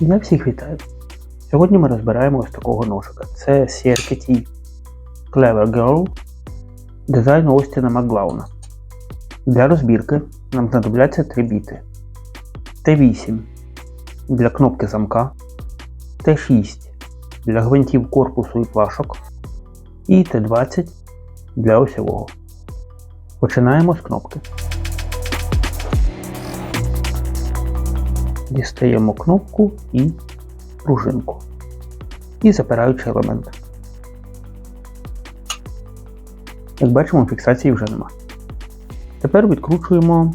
Я всіх вітаю. Сьогодні ми розбираємо ось такого ножика. Це CRKT Clever Girl дизайну Остіна Макглауна. Для розбірки нам знадобляться три біти. Т8 для кнопки замка, Т6 для гвинтів корпусу і плашок і Т20 для осьового. Починаємо з кнопки. Дістаємо кнопку і пружинку. І запираючий елемент. Як бачимо, фіксації вже нема. Тепер відкручуємо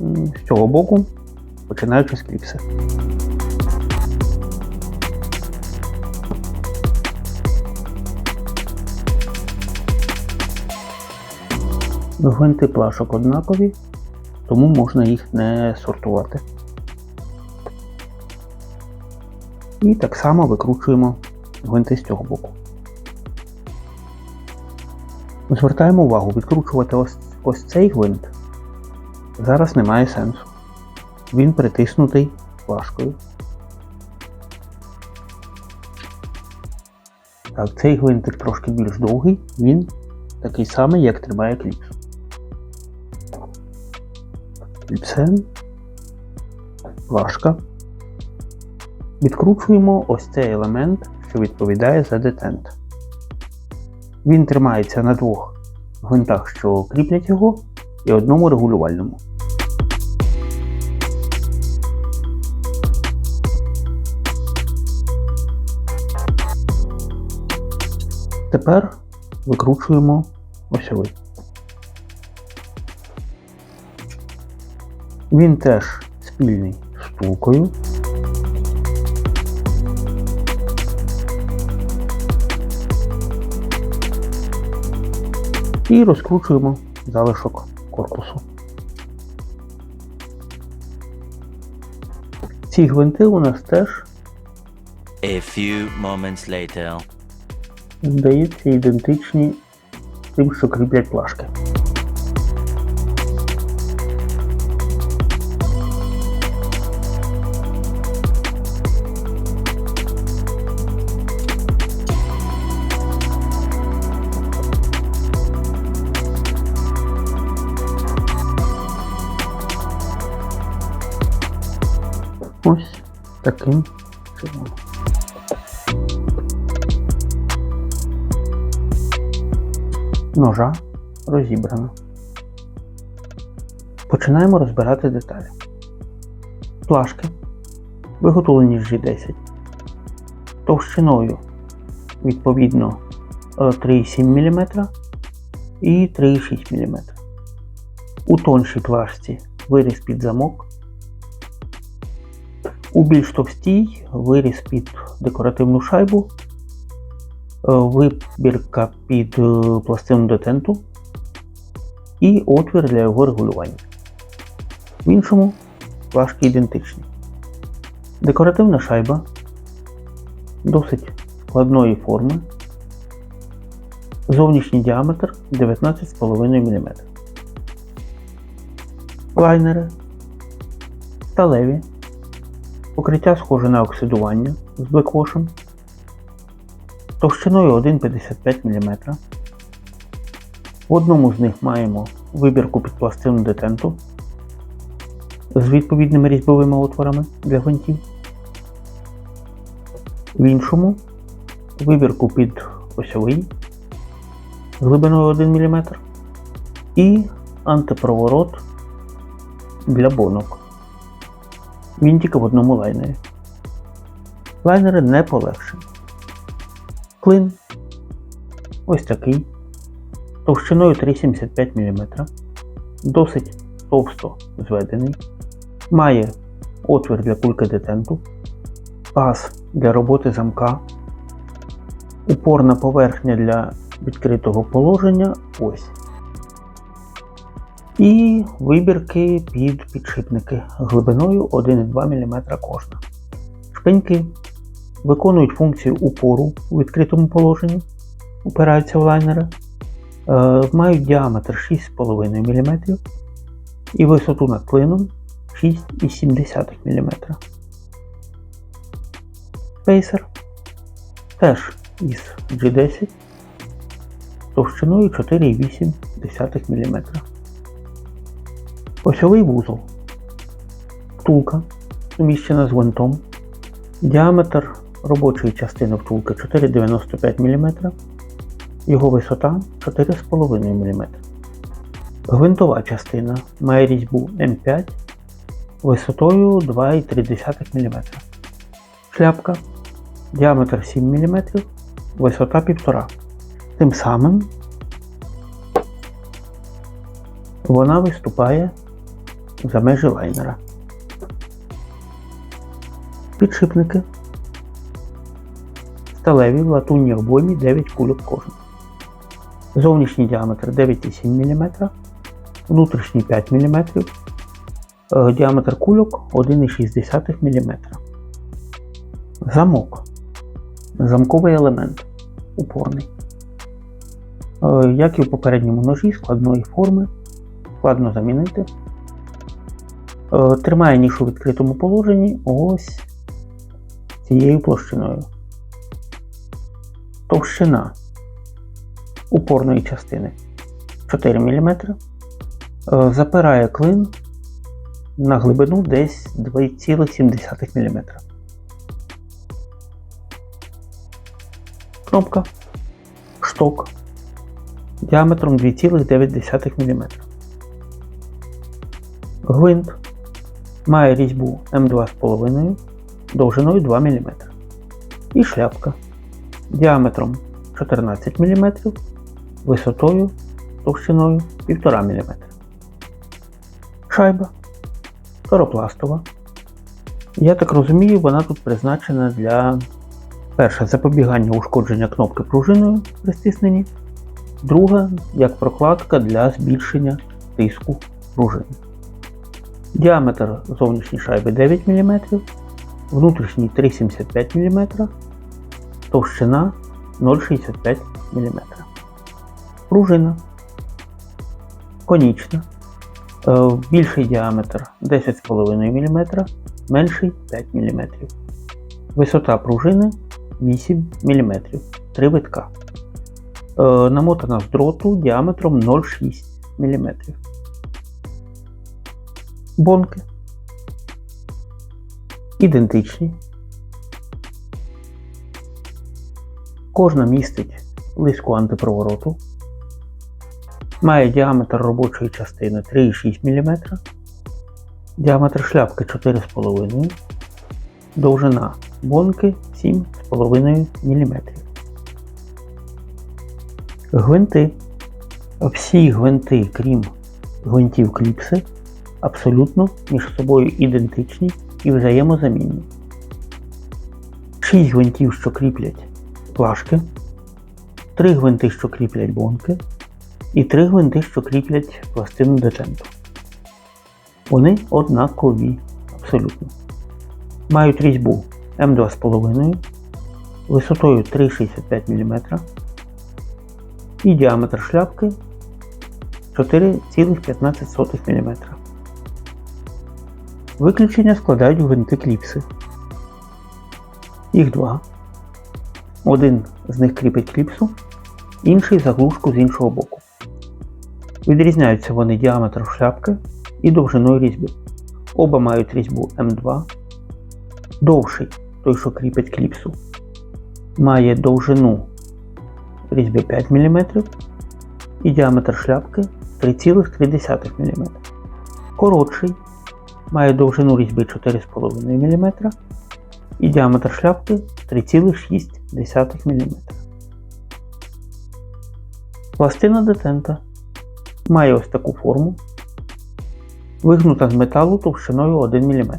з цього боку, починаючи з кліпси. Гвинти плашок однакові, тому можна їх не сортувати. І так само викручуємо гвинти з цього боку. Звертаємо увагу, відкручувати ось, ось цей гвинт зараз немає сенсу. Він притиснутий плашкою. Так, цей гвинтик трошки більш довгий, він такий самий, як тримає кліпсу. Кліпсен, плашка. Відкручуємо ось цей елемент, що відповідає за детент. Він тримається на двох гвинтах, що кріплять його, і одному регулювальному. Тепер викручуємо осьовий. Він теж спільний з втулкою. І розкручуємо залишок корпусу. Ці гвинти у нас теж, A few moments later. здається, ідентичні тим, що кріплять плашки. Ось таким чином. Ножа розібрано. Починаємо розбирати деталі. Плашки виготовлені з G10 товщиною відповідно е, 3,7 мм і 3,6 мм. У тоншій плашці виріз під замок. У більш товстій виріз під декоративну шайбу, е, вибірка під е, пластину детенту і отвір для його регулювання. В іншому плашки ідентичні. Декоративна шайба досить складної форми. Зовнішній діаметр 19,5 мм. Лайнери сталеві. Покриття схоже на оксидування з блеквошем товщиною 1,55 мм. В одному з них маємо вибірку під пластину детенту з відповідними різьбовими отворами для гвинтів. В іншому вибірку під осьовий з глибиною 1 мм і антипроворот для бонок. Він тільки в одному лайнері. Лайнери не полегшені. Клин ось такий, товщиною 3,75 мм, досить товсто зведений, має отвір для кульки детенту, паз для роботи замка, упорна поверхня для відкритого положення ось. І вибірки під підшипники глибиною 1,2 мм кожна. Шпиньки виконують функцію упору у відкритому положенні, упираються в лайнери, е, мають діаметр 6,5 мм і висоту над клином 6,7 мм. Spacer теж із G10 товщиною 4,8 мм. Осьовий вузол. Втулка суміщена з гвинтом. Діаметр робочої частини втулки 4,95 мм. Його висота 4,5 мм. Гвинтова частина має різьбу М5 висотою 2,3 мм. Шляпка діаметр 7 мм, висота 1,5 Тим самим вона виступає за межі лайнера. Підшипники сталеві в латунній обоймі 9 кульок кожен. Зовнішній діаметр 9,7 мм, внутрішній 5 мм, е, діаметр кульок 1,6 мм. Замок. Замковий елемент. Упорний. Е, Як і в попередньому ножі складної форми, складно замінити. Е, Тримає ніж у відкритому положенні ось цією площиною. Товщина упорної частини 4 мм. Е, Запирає клин на глибину десь 2,7 мм. Кнопка шток діаметром 2,9 мм. Гвинт має різьбу М2,5 довжиною 2 мм. І шляпка діаметром 14 мм, висотою товщиною 1,5 мм. Шайба торопластова. Я так розумію, вона тут призначена для перше запобігання ушкодження кнопки пружиною при стисненні. Друга як прокладка для збільшення тиску пружини. Діаметр зовнішньої шайби 9 мм, внутрішній 3,75 мм, товщина 0,65 мм. Пружина конічна. Е, Більший діаметр 10,5 мм, менший 5 мм. Висота пружини 8 мм. 3 витка. Е, Намотана з дроту діаметром 0,6 мм. Бонки. Ідентичні. Кожна містить лиску антипровороту. Має діаметр робочої частини 3,6 мм. Діаметр шляпки 4,5 Довжина бонки 7,5 мм. Гвинти. Всі гвинти, крім гвинтів кліпси, абсолютно між собою ідентичні і взаємозамінні. 6 гвинтів, що кріплять плашки, 3 гвинти, що кріплять бонки, і 3 гвинти, що кріплять пластину детенту. Вони однакові абсолютно. Мають різьбу М2,5 висотою 3,65 мм і діаметр шляпки 4,15 мм. Виключення складають гвинти кліпси. Їх два. Один з них кріпить кліпсу, інший заглушку з іншого боку. Відрізняються вони діаметром шляпки і довжиною різьби. Оба мають різьбу М2. Довший, той, що кріпить кліпсу, має довжину різьби 5 мм і діаметр шляпки 3,3 мм. Коротший має довжину різьби 4,5 мм і діаметр шляпки 3,6 мм. Пластина детента має ось таку форму, вигнута з металу товщиною 1 мм.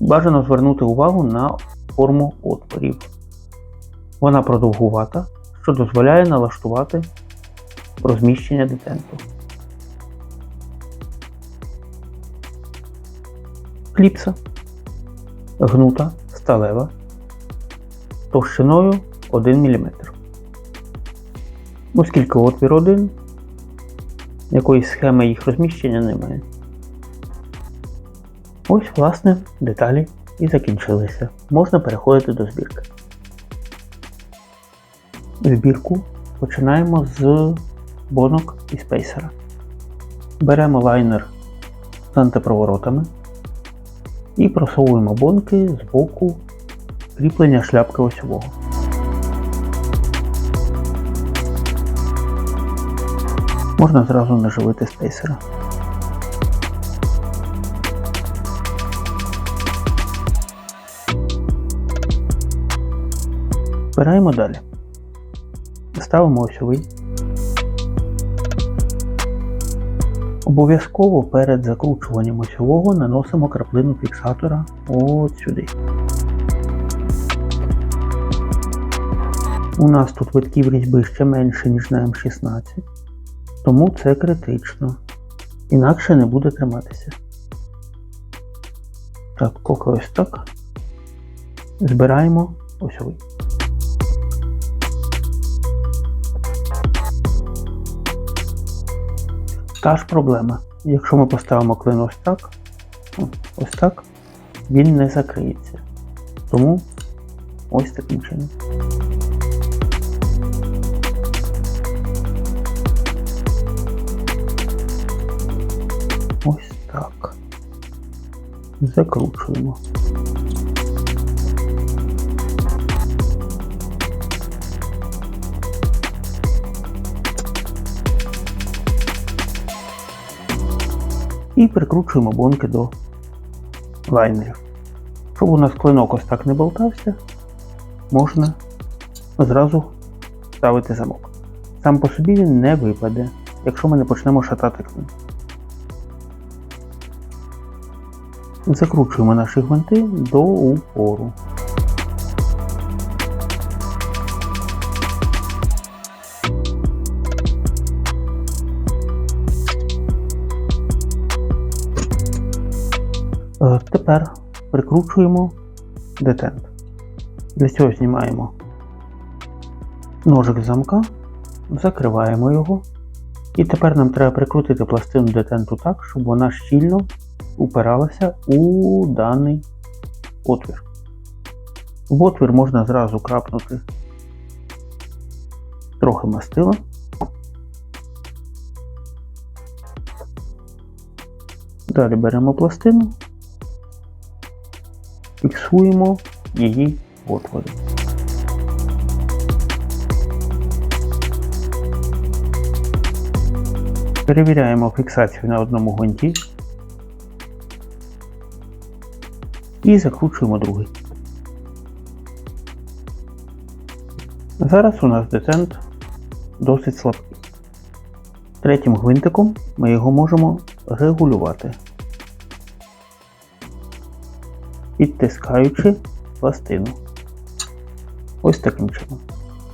Бажано звернути увагу на форму отворів. Вона продовгувата, що дозволяє налаштувати розміщення детенту. Кліпса гнута, сталева, товщиною 1 мм. Оскільки отвір один, якоїсь схеми їх розміщення немає. Ось, власне, деталі і закінчилися. Можна переходити до збірки. Збірку починаємо з бонок і спейсера. Беремо лайнер з антипроворотами і просовуємо бонки з боку кріплення шляпки осьового. Можна зразу наживити спейсера. Збираємо далі. Ставимо осьовий. Обов'язково перед закручуванням осьового наносимо краплину фіксатора от сюди. У нас тут витків різьби ще менше, ніж на М16, тому це критично. Інакше не буде триматися. Так, поки ось так. Збираємо осьовий. Та ж проблема. Якщо ми поставимо клин ось так, ось так, він не закриється. Тому ось таким чином. Ось так. Закручуємо. І прикручуємо бонки до лайнерів. Щоб у нас клинок ось так не болтався, можна зразу ставити замок. Сам по собі він не випаде, якщо ми не почнемо шатати клин. Закручуємо наші гвинти до упору. Тепер прикручуємо детент. Для цього знімаємо ножик замка, закриваємо його. І тепер нам треба прикрутити пластину детенту так, щоб вона щільно упиралася у даний отвір. В отвір можна зразу крапнути трохи мастила. Далі беремо пластину, фіксуємо її в отворі. Перевіряємо фіксацію на одному гвинті і закручуємо другий. Зараз у нас детент досить слабкий. Третім гвинтиком ми його можемо регулювати, підтискаючи пластину. Ось таким чином.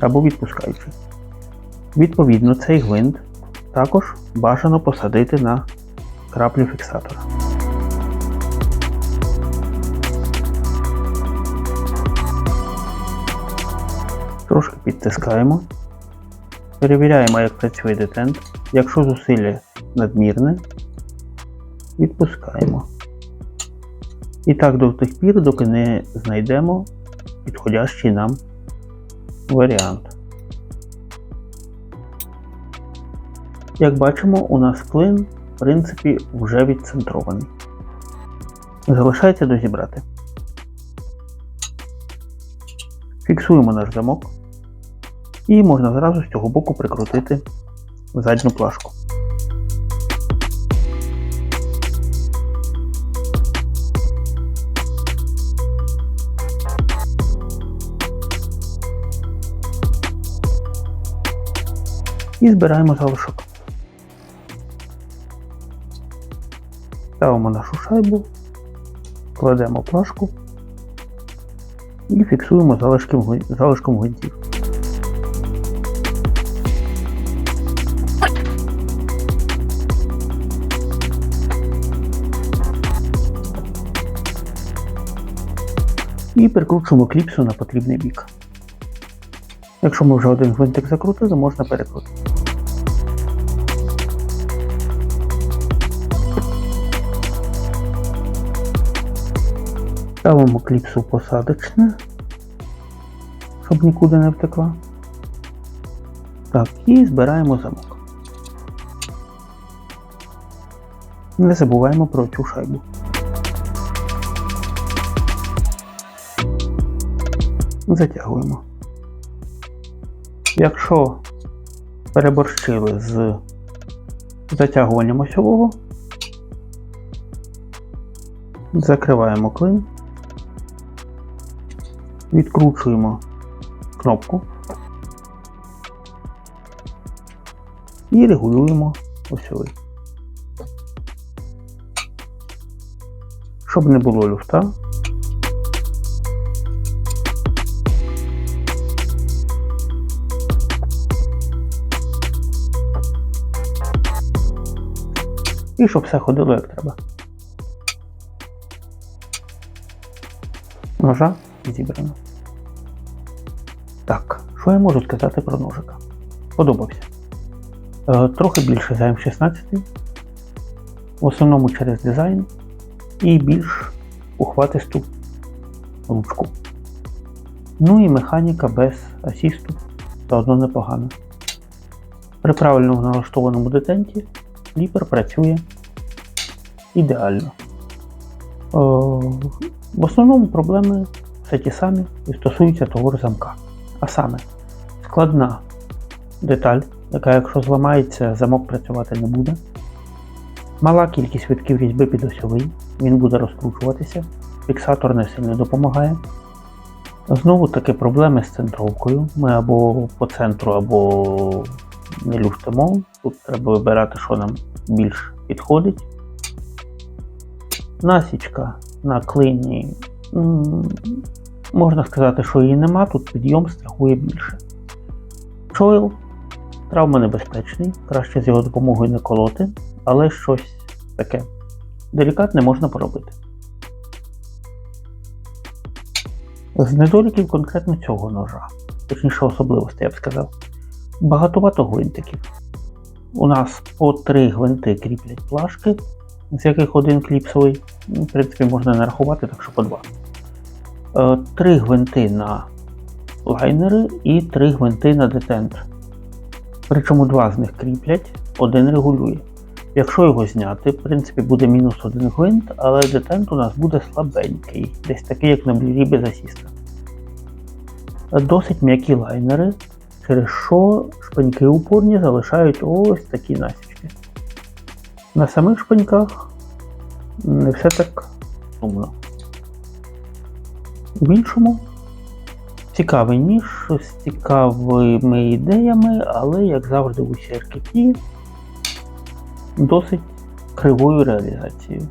Або відпускаючи. Відповідно, цей гвинт також бажано посадити на краплю фіксатора. Трошки підтискаємо. Перевіряємо, як працює детент. Якщо зусилля надмірне, відпускаємо. І так до тих пір, доки не знайдемо підходящий нам варіант. Як бачимо, у нас клин, в принципі, вже відцентрований. Залишається дозібрати. Фіксуємо наш замок і можна зразу з цього боку прикрутити задню плашку. І збираємо залишок. Ставимо нашу шайбу, кладемо плашку і фіксуємо залишком, залишком гвинтів. І прикручуємо кліпсу на потрібний бік. Якщо ми вже один гвинтик закрутили, можна перекрутити. Ставимо кліпсу посадочне, щоб нікуди не втекла. Так, і збираємо замок. Не забуваємо про цю шайбу. Затягуємо. Якщо переборщили з затягуванням осьового, закриваємо клин, відкручуємо кнопку і регулюємо осьовий. Щоб не було люфта, і щоб все ходило як треба. Ножа зібрано. Так, що я можу сказати про ножика? Подобався. Е, трохи більше за М16, в основному через дизайн і більш ухватисту ручку. Ну і механіка без асісту заодно непогана. При правильно налаштованому детенті кліпер працює ідеально. Е, в основному проблеми все ті самі і стосуються того ж замка. А саме складна деталь, яка, якщо зламається, замок працювати не буде. Мала кількість витків різьби під осьовий, він буде розкручуватися, фіксатор не сильно допомагає. Знову таки проблеми з центровкою. Ми або по центру, або не люфтимо. Тут треба вибирати, що нам більш підходить. Насічка на клині. Можна сказати, що її нема, тут підйом страхує більше. Чойл травмонебезпечний, краще з його допомогою не колоти, але щось таке делікатне можна поробити. З недоліків конкретно цього ножа, точніше особливостей, я б сказав, багатовато гвинтиків. У нас по три гвинти кріплять плашки, з яких один кліпсовий, в принципі, можна не рахувати, так що по два. Е, Три гвинти на лайнери і три гвинти на детент. Причому два з них кріплять, один регулює. Якщо його зняти, в принципі, буде мінус один гвинт, але детент у нас буде слабенький, десь такий, як на блірі без асіста. Досить м'які лайнери, через що шпиньки упорні залишають ось такі насічки. На самих шпиньках не все так сумно. В іншому цікавий ніж з цікавими ідеями, але, як завжди, у CRKT досить кривою реалізацією.